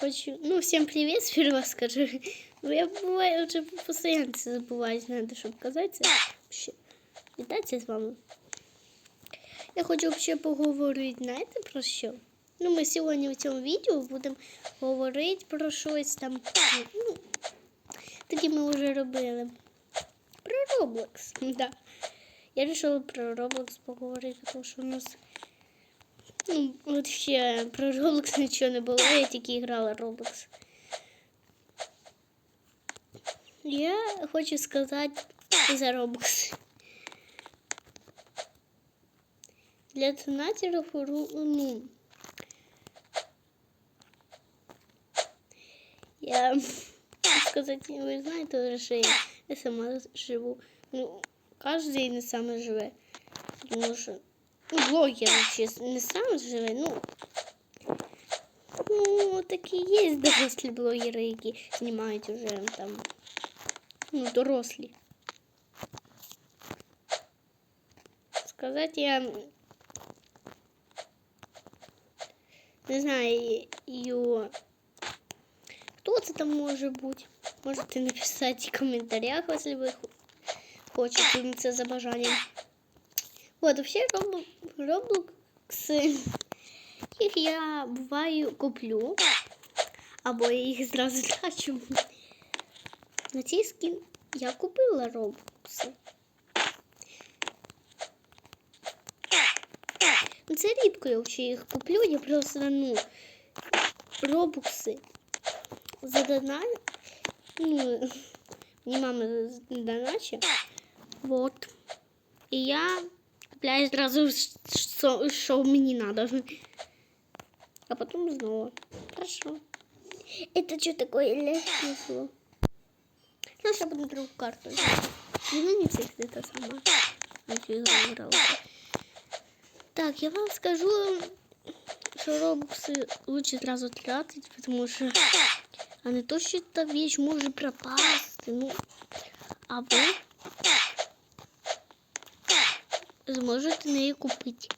хочу... Ну, всем привет, сперва скажу. Ну, я бываю, уже постоянно забуваю, надо, щоб казати це. Вообще, вітатися з вами. Я хочу вообще поговорити, знаєте, про що? Ну, ми сьогодні в цьому відео будемо говорити про щось там. Ну, таке ми вже робили. Про Roblox, да. Я вирішила про Roblox поговорити, тому що у нас Ну, от про Roblox нічого не було, я тільки грала Roblox. Я хочу сказати за Roblox. Для донатерів, ну, я сказати, ви знаєте, що я, сама живу. Ну, кожен не саме живе. Тому що блогер вообще не сам живе, ну. Ну, такі є дорослі блогери, які знімають уже там. Ну, дорослі. Сказати я не знаю, ю... хто це там може бути. Можете написати в коментарях, якщо ви хочете мені це за бажанням. Вот, вообще Роблокси, їх я буваю куплю, або я їх зразу трачу. На цей скін я купила Роблокси. Ну, Це рідко я взагалі їх куплю, я просто ну, робокси задонаю. Ну, мені мама доначе. Вот. І я купляю сразу, что, что мне надо. А потом снова. Хорошо. Это что такое легкое слово? Ну, сейчас буду другую карту. Ну, не всех это сама. Так, я вам скажу, что робоксы лучше сразу тратить, потому что а не то, что эта вещь может пропасть. Ну, а вы зможете неї купити.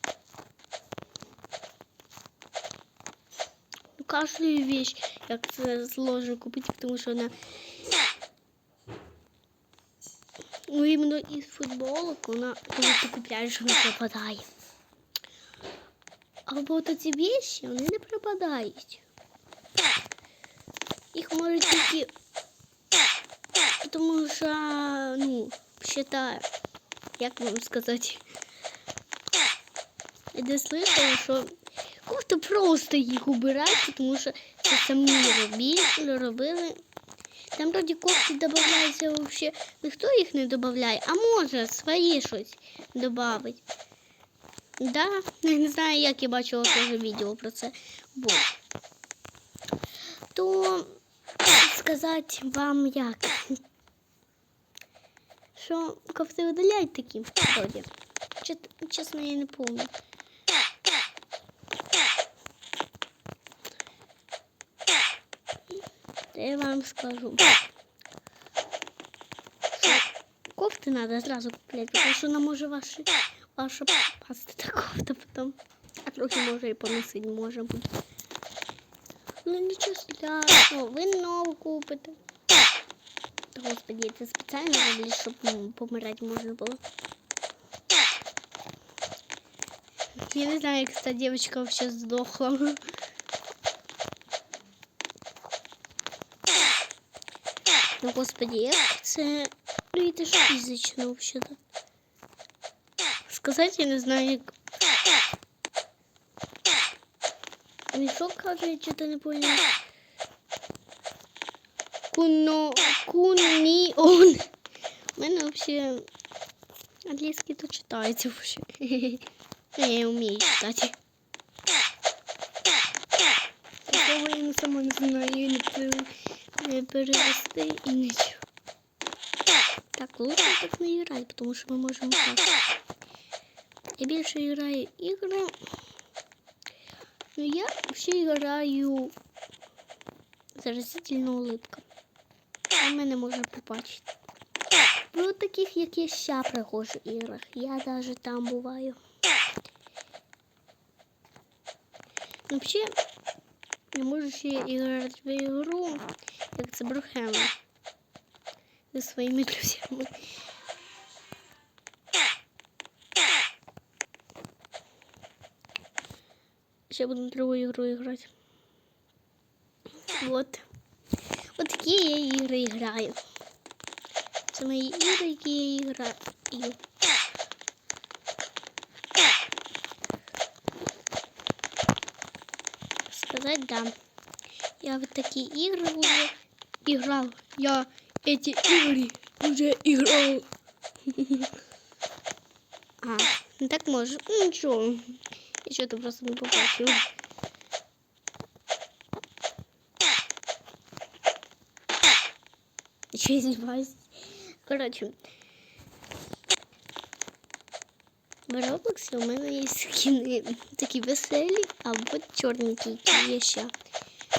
Ну, Кожну вещь, як це сложно купити, тому що вона ну, іменно із футболок вона, коли ти купляєш, вона пропадає. Або от ці вещи, вони не пропадають. Їх можуть тільки, тому що, ну, считаю, як вам сказати, я де слышала, що кофти просто їх убирають, тому що це самі робили, робили. Там вроді кофти додаються взагалі, ніхто їх не додає, а може свої щось додати. Да, не знаю, як я бачила теж відео про це. Бо. То сказати вам як. Що кофти видаляють такі вроді. Чесно, я не пам'ятаю. Та я вам скажу. Що кофти треба зразу купляти, тому що вона може ваші, ваша пасти та кофта потім. А трохи може і поносити може бути. Ну нічого страшного, ви нову купите. Господи, це спеціально роблять, щоб ну, помирати можна було. Я не знаю, як ця дівчинка вообще здохла. Ну, господи, як це... Ну, це ж фізично, вообще-то. Сказати, я не знаю, як... Мішок каже, я что-то не понял. Куно... Куніон. У мене вообще... Англійський то читається вообще. Я вмію читати. Такого я сама не знаю, не, пере- не перевести і нічого. Так, лучше так не грати, тому що ми можемо так. Я більше граю ігри. Ну я взагалі граю заразительна улыбка. А мене може побачити. Ну, таких, як я ща приходжу іграх. Я даже там буваю. Ну, Взагалі, Я можу ще і грати в ігру, як це Брухема. Зі своїми друзями. Ще буду другу ігру грати. Вот. Вот такі я ігри граю. Це мої ігри, які я граю. Сказать да. Я в такие игры уже играл. Я эти игры уже играл. А, ну так може. Ну нічого. Я що то просто не побачив. Я знімаюсь? Коротше. В Роблоксі у мене є скіни такі веселі або чорненькі, які є ще.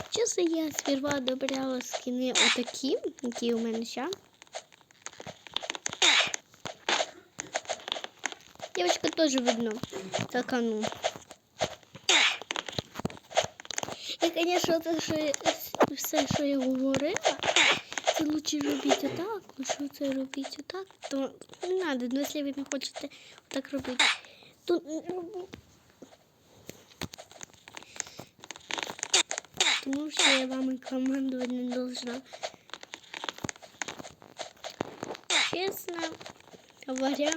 Чесно, я сперва добрала скіни отакі, які у мене ще. Девочка теж видно. Так, а ну. І, звісно, що все, що я говорила, це лучше робити отак, лучше це робити отак, то не треба, ну, якщо ви не хочете отак робити, то. Тому що я вам і командувати не должна. Честно говоря,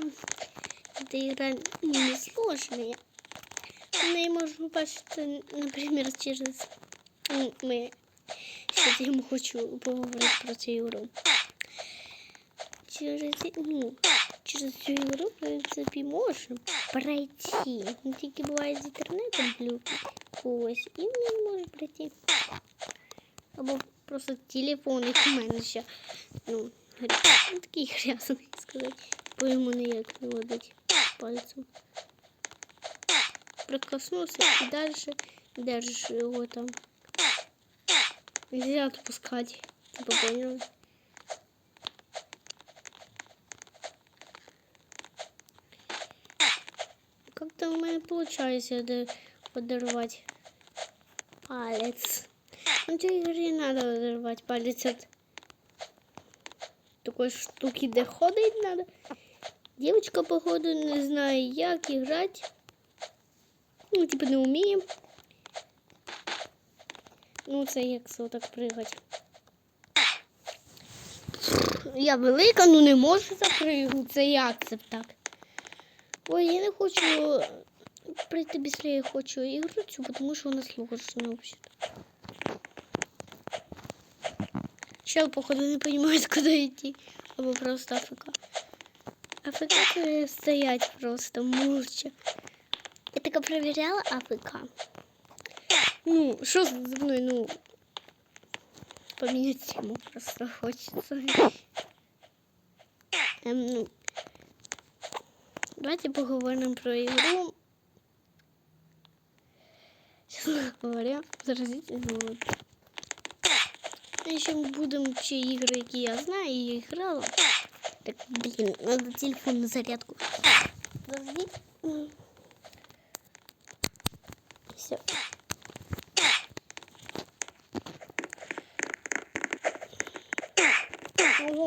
эта игра не сложная. Но я могу наприклад, через ну, ми Сейчас я йому хочу поговорити про цю ігру. Через, ну, через цю ігру, в принципі, можна пройти. Ну, тільки буває з інтернетом глюки когось, і не може пройти. Або просто телефон, як у мене ще. Ну, гря- ну такий грязний сказати. Бо йому ніяк не водить пальцем. Прикоснувся і далі держиш його там. Нельзя отпускать. Типа понял? Как-то у меня получается подорвать палец. Ну, тебе игре надо подорвать палец от такой штуки, де ходить надо. Девочка, походу, не знає, як играть. Ну, типа, не умеем. Ну, це як це так пригати. Я велика, ну не можу запригнути. Як це так? Ой, я не хочу прийти я хочу ігру цю, тому що вона сложна взагалі. Чел, походу, не розуміє, куди йти. Або просто АФК. АФК стоять просто молча. Я така перевіряла АФК. Ну, что за мной, ну, поменять тему просто хочется. Эм, ну, давайте поговорим про игру. Честно говоря, заразительно. Вот. Еще будем те игры, які я знаю, и играла. Так, блин, надо телефон на зарядку. Подожди. Все.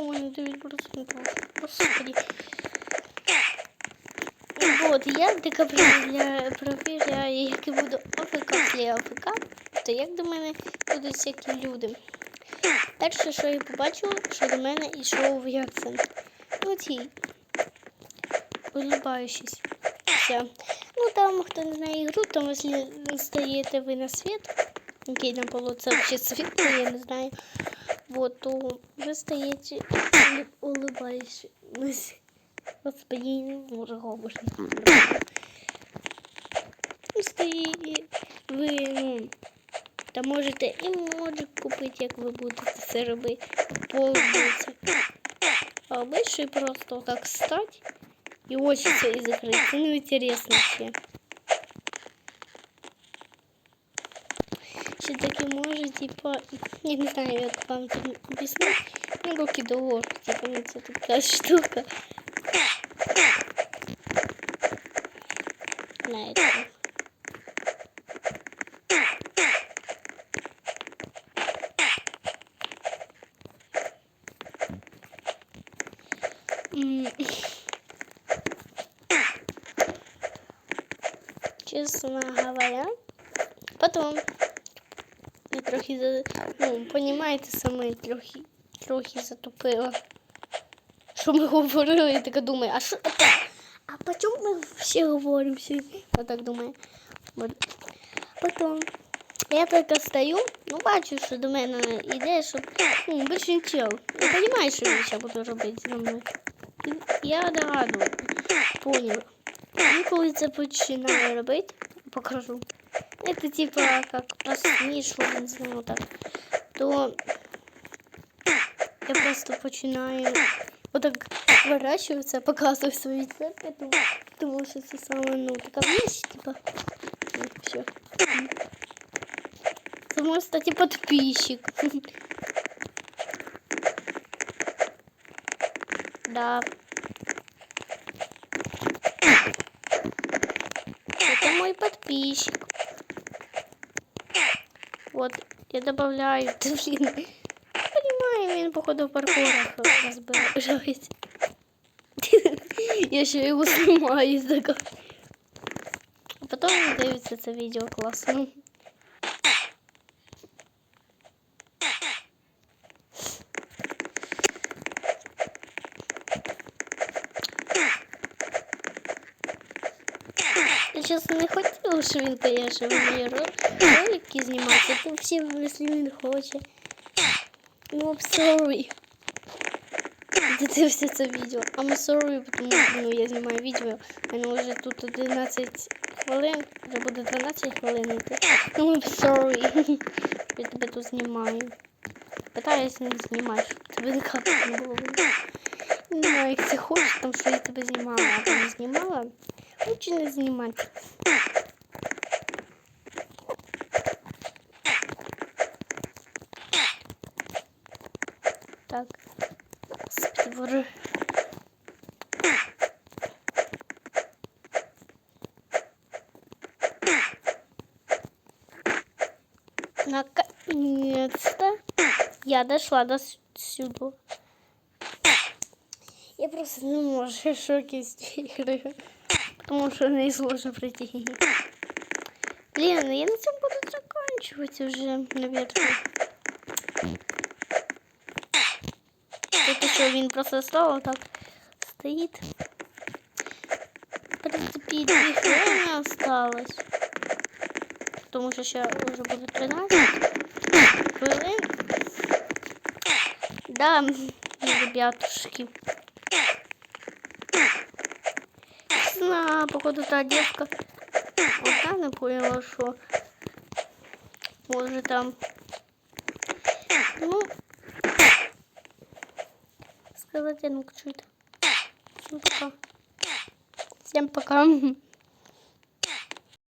Мене 9%. Господи. Вот, я така провіряю, як я буду АФК після АФК, то як до мене будуть всякі люди. Перше, що я побачила, що до мене йшов Яксен. Оцій. Улыбаючись. Все. Ну там, хто не знає ігру, там якщо стаєте ви на світ, який на полу, це взагалі світло, я не знаю. Вот, то вы стоите и улыбаетесь. Господи, я не можу говорити. Ви ну, та можете і можете купити, як ви будете це робити, пользуватися. А ви просто так стать і очі свої закрити. Це не інтересно ще. Чи таке може, типу, я не знаю, я вам це об'яснити. Ну, руки до гору, типу, ну це така штука. Знаєте. Честно говоря, потом я трохи ну, понімаєте саме трохи, трохи затупила. Що ми говорили, я така думаю, а що це? А по чому ми всі говоримо? Я так думаю. Потім я так стою, ну бачу, що до мене йде, що ну, більше чел. Я розумію, що він ще буде робити зі мною. І Я догадую, поняла. І коли це починаю робити, покажу. Это типа как посмішло, не знаю, так. То я просто починаю отак вирощуватися, показую свої церкви, тому, тому що це саме, ну, така вещь, типа. Ну, все. Це може стати подписчик. Да. Это мой подписчик. Вот, я добавляю. Ты, блин, понимаю, він, походу, в паркурах розбирається. Я ще його знімаю така. А потім він дивиться це відео класно. Я чесно не хотіла, що він, конечно, в ролики знімати. Тут всі, якщо він хоче. Ну, I'm sorry. Ти це відео. I'm sorry, тому що ну, я знімаю відео. Воно вже тут 11 хвилин, вже буде 12 хвилин. Ну, I'm sorry. Я тебе тут знімаю. Питаюся не знімати, щоб тебе не ніяк не було. знаю, як ти хочеш, тому що я тебе знімала, а ти не знімала. Лучше не знімати. Так. Співори. Наконец-то я дошла до с- сюда. Я просто не можу в шокі з цієї гри. Тому що не сложно пройти. Блин, я на цьому буду заканчивать уже, наверное. Що він просто став так стоїть. В принципі, дві хвилини осталось. Тому що ще вже буде 13 хвилин. Да, ребятушки. На, походу, та девка одна не поняла, що може там. Ну, сказать, ну, что это. Ну, пока. Всем пока.